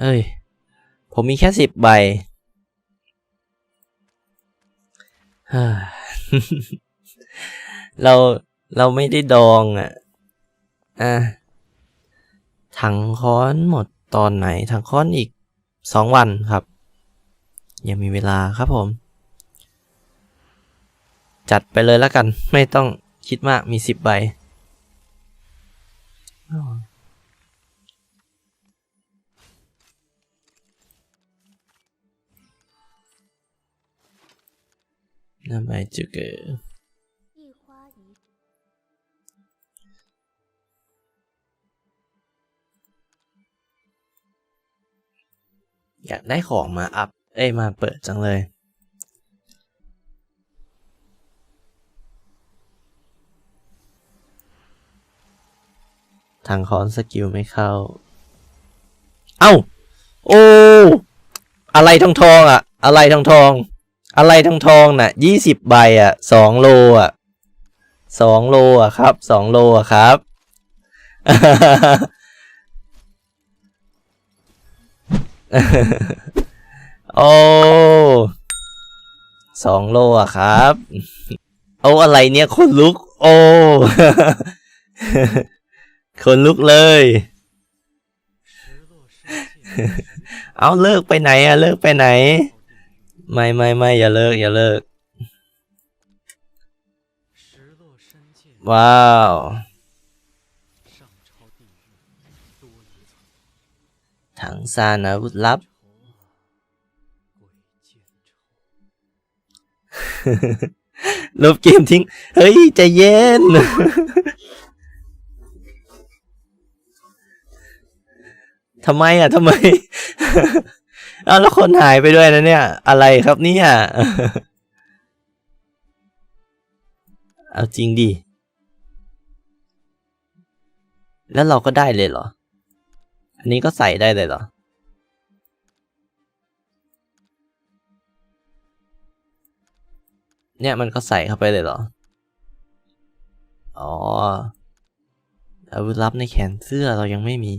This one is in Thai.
เอ้ย ผมมีแค่สิบใบเราเราไม่ได้ดองอะ อะ ถังค้อนหมดตอนไหน ถังค้อนอีกสองวันครับ ยังมีเวลาครับผม จัดไปเลยแล้วกัน ไม่ต้องคิดมากมีสิบใบ 那买这个一花一世 อยากได้ของมาอัพ เอ้ยมาเปิดจังเลย ทางคอนสกิลไม่เข้า เอ้า โอ้ อะไรทองทองๆอ่ะ อะไรทองทองๆ อะไรทองทองน่ะยี่สิบใบอะสองโลอะสองโลอะครับสองโลอะครับ โอ้สองโลอะครับ โอ้อะไรเนี่ยคนลุก โอ้คนลุกเลย เอาเลิกไปไหนอะเลิกไปไหน ไม่ไม่ไม่อย่าเลิกอย่าเลิก ว้าว ถังซานอาวุธลับ ลบเกมทิ้ง เฮ้ย ใจเย็น ทำไมอะทำไม เอาแล้วคนหายไปด้วยนะเนี่ย อะไรครับเนี่ยเอาจริงดิ แล้วเราก็ได้เลยเหรอ อันนี้ก็ใส่ได้เลยเหรอ เนี่ยมันก็ใส่เข้าไปเลยเหรอ อ๋ออาวุธลับในแขนเสื้อเรายังไม่มี